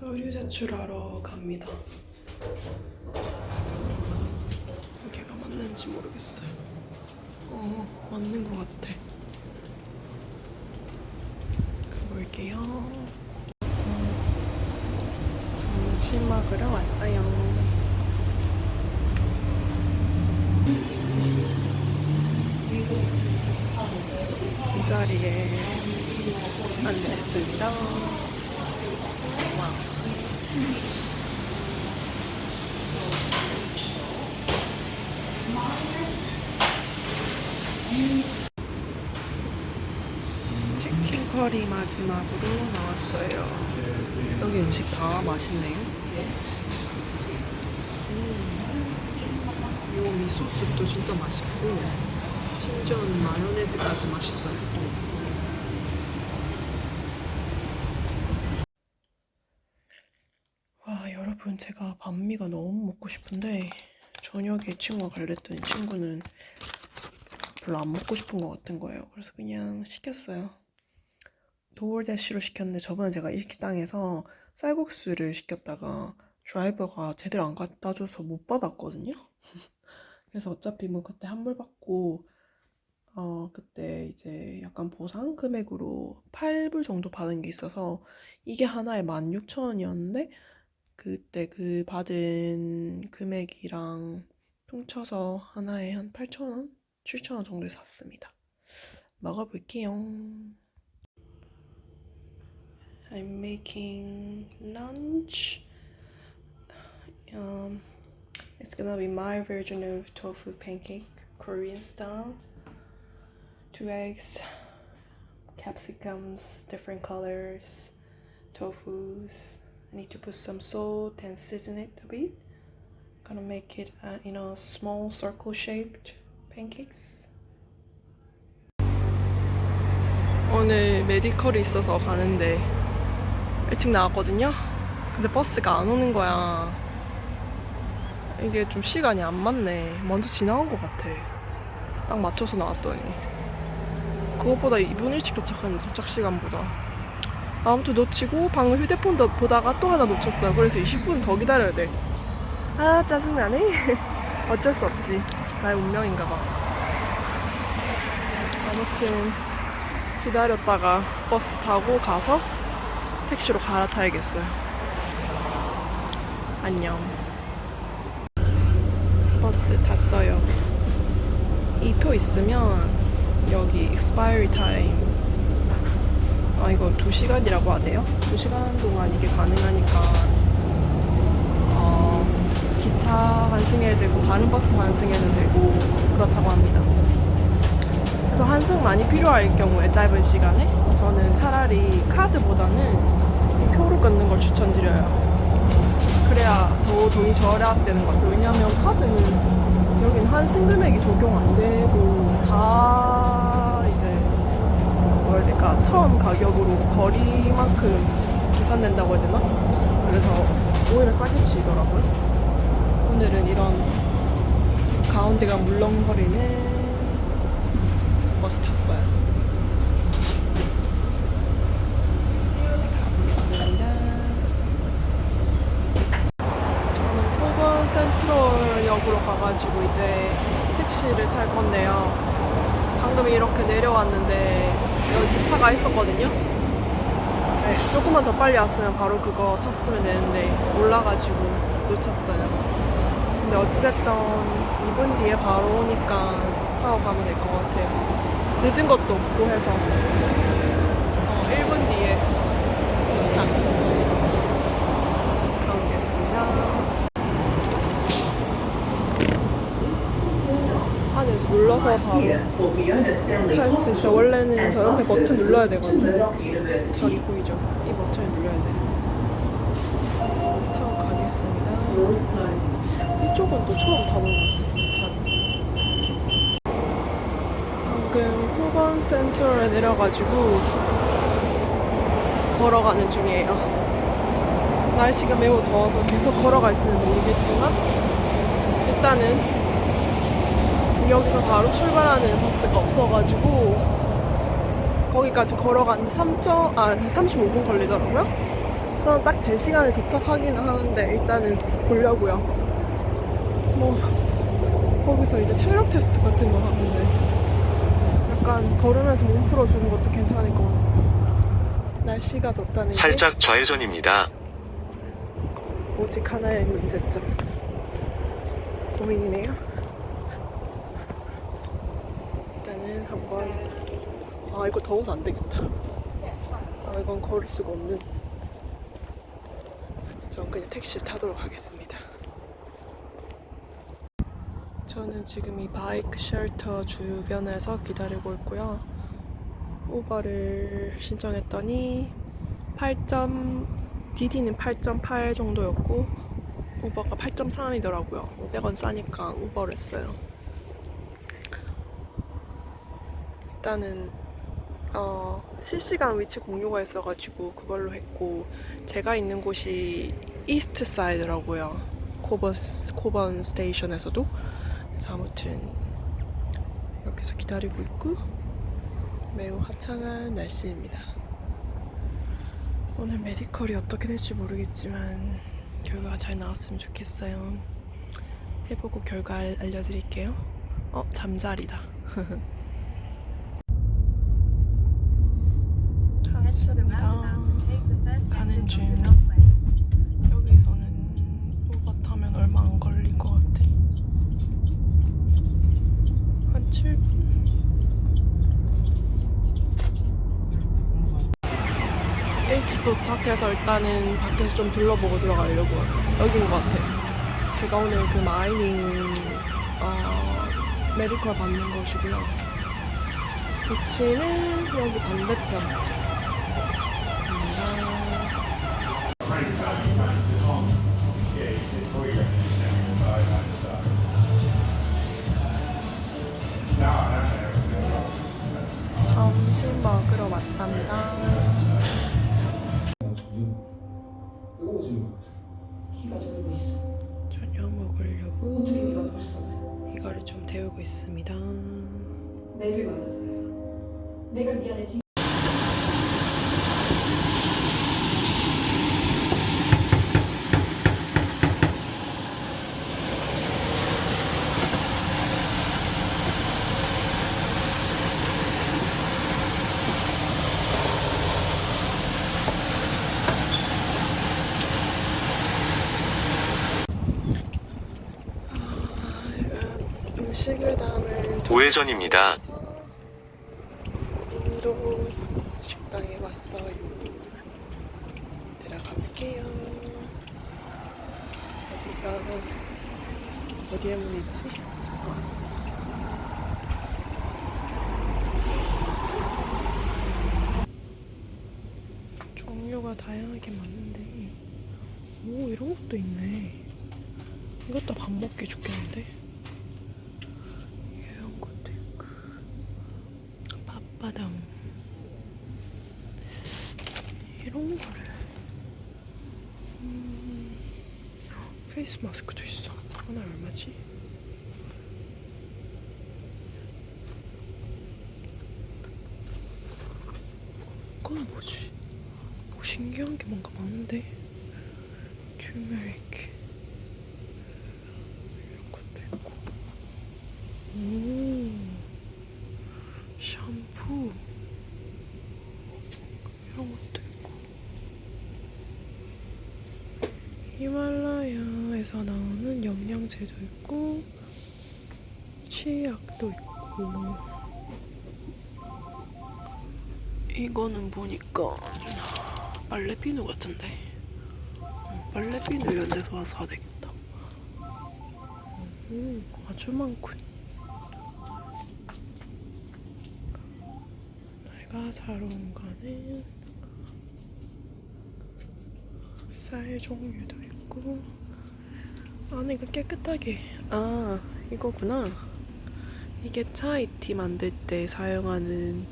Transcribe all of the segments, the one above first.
서류 제출하러 갑니다. 여기가 맞는지 모르겠어요. 어, 맞는 것 같아. 가볼게요. 점심 먹으러 왔어요. 이 자리에 앉았습니다. 치킨 커리 마지막으로 나왔어요. 여기 음식 다 맛있네요. 음. 요 미소스도 진짜 맛있고 심지어는 마요네즈까지 맛있어요. 와 여러분 제가 반미가 너무 먹고 싶은데 저녁에 이 친구가 갈랬더니 친구는 별로 안 먹고 싶은 것 같은 거예요. 그래서 그냥 시켰어요. 도어대시로 시켰는데 저번에 제가 이 식당에서 쌀국수를 시켰다가 드라이버가 제대로 안 갖다 줘서 못 받았거든요. 그래서 어차피 뭐 그때 환불 받고 어 그때 이제 약간 보상 금액으로 8불 정도 받은 게 있어서 이게 하나에 16,000원이었는데 그때 그 받은 금액이랑 퉁쳐서 하나에 한 8,000원? 7,000원 정도에 샀습니다. 먹어볼게요. I'm making lunch. Um, it's gonna be my version of tofu pancake, Korean style. Two eggs, capsicums, different colors, tofu's. I need to put some salt and season it a bit. Gonna make it uh, in a small circle shaped Pancakes. 오늘 메디컬이 있어서 가는데 일찍 나왔거든요. 근데 버스가 안 오는 거야. 이게 좀 시간이 안 맞네. 먼저 지나간 것 같아. 딱 맞춰서 나왔더니. 그것보다 2분 일찍 도착하는데 도착 시간보다. 아무튼 놓치고 방금 휴대폰 도 보다가 또 하나 놓쳤어요. 그래서 20분 더 기다려야 돼. 아 짜증나네. 어쩔 수 없지. 나의 운명인가 봐. 아무튼 기다렸다가 버스 타고 가서 택시로 갈아타야겠어요. 안녕. 버스 탔어요. 이 표 있으면 여기 expiry time 아 이거 2시간이라고 하대요? 2시간 동안 이게 가능하니까 어, 기차 환승해도 되고 다른 버스 환승해도 되고 그렇다고 합니다. 그래서 환승 많이 필요할 경우에 짧은 시간에 저는 차라리 카드보다는 이 표로 끊는 걸 추천드려요. 그래야 더 돈이 절약되는 것 같아요. 왜냐하면 카드는 여긴 환승 금액이 적용 안 되고 다 이제 뭐라 될까 처음 가격으로 거리만큼 계산된다고 해야 되나? 그래서 오히려 싸게 치더라고요. 오늘은 이런 가운데가 물렁거리는 버스 탔어요. 가보겠습니다. 저는 포건 센트럴역으로 가가지고 이제 택시를 탈 건데요. 방금 이렇게 내려왔는데 여기 차가 있었거든요. 네, 조금만 더 빨리 왔으면 바로 그거 탔으면 되는데 몰라가지고 놓쳤어요. 근데 어찌됐든 2분 뒤에 바로 오니까 타고 가면 될 것 같아요. 늦은 것도 없고 해서 어, 1분 뒤에 도착. 가보겠습니다. 안에서 눌러서 바로 탈 수 있어요. 원래는 저 옆에 버튼 눌러야 되거든요. 저기 보이죠? 이 버튼을 눌러야 돼요. 타고 가겠습니다. 이쪽은 또 처음 타본 것 같아요. 참. 방금 후번 센트럴에 내려가지고 걸어가는 중이에요. 날씨가 매우 더워서 계속 걸어갈지는 모르겠지만 일단은 지금 여기서 바로 출발하는 버스가 없어가지고 거기까지 걸어가는데 3. 아 35분 걸리더라고요. 그럼 딱 제 시간에 도착하기는 하는데 일단은 보려고요. 뭐 거기서 이제 체력 테스트 같은 거 하면은 약간 걸으면서 몸 풀어주는 것도 괜찮을 것 같고 날씨가 덥다는 게 살짝 좌회전입니다. 오직 하나의 문제점 고민이네요. 일단은 한번 아 이거 더워서 안 되겠다. 아 이건 걸을 수가 없는. 전 그냥 택시를 타도록 하겠습니다. 저는 지금 이 바이크 쉘터 주변에서 기다리고 있고요. 우버를 신청했더니 8. 디디는 8.8 정도였고 우버가 8.3이더라고요. 500원 싸니까 우버를 했어요. 일단은 어, 실시간 위치 공유가 있어가지고 그걸로 했고 제가 있는 곳이 이스트 사이드라고요. 코번 코번 스테이션에서도 그래서 아무튼 여기서 기다리고 있고 매우 화창한 날씨입니다. 오늘 메디컬이 어떻게 될지 모르겠지만 결과가 잘 나왔으면 좋겠어요. 해보고 결과 알- 알려드릴게요. 어 잠자리다. 탔습니다. 가는 중. 여기서는 우버 타면 얼마 안 걸릴 것 같아. 한 7분? 일찍 도착해서 일단은 밖에서 좀 둘러보고 들어가려고요. 여긴 것 같아요. 제가 오늘 그 마이닝 어, 메디컬 받는 곳이고요. 위치는 여기 반대편. 점심 먹으러 왔답니다. 내가 네 안에 지 음식을 담을 우회전입니다. 인도 식당에 왔어요. 들어가 볼게요. 어디에 문 있지? 어. 종류가 다양하게 많은데 오 이런 것도 있네. 이것도 밥 먹기 좋겠는데? 이런 것도 있고 밥바당 이런 거를 페이스 마스크도 있어. 하나 얼마지? 이건 뭐지? 뭐 신기한 게 뭔가 많은데? 튜메릭 이런 것도 있고. 오. 샴푸 이런 것도 있고 히말라야에서 나오는 영양제도 있고 치약도 있고. 이거는 보니까 빨래 비누 같은데? 어, 빨래 비누 이런 데서 와서 사야 되겠다. 오 아주 많군 내가 사러 온 거는 쌀 종류도 있고. 안에 이거 깨끗하게. 아 이거구나. 이게 차이티 만들 때 사용하는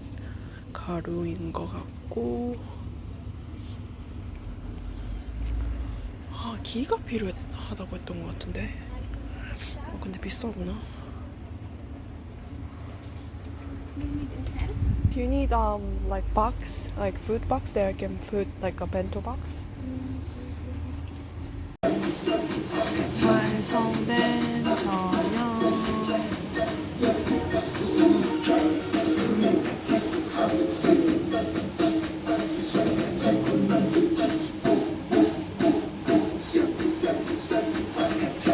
가루인 것 같고. 아 기가 필요하다고 했던 것 같은데. 어, 근데 비싸구나. Do you need um like box, like food box? I can put like a bento box? 완성된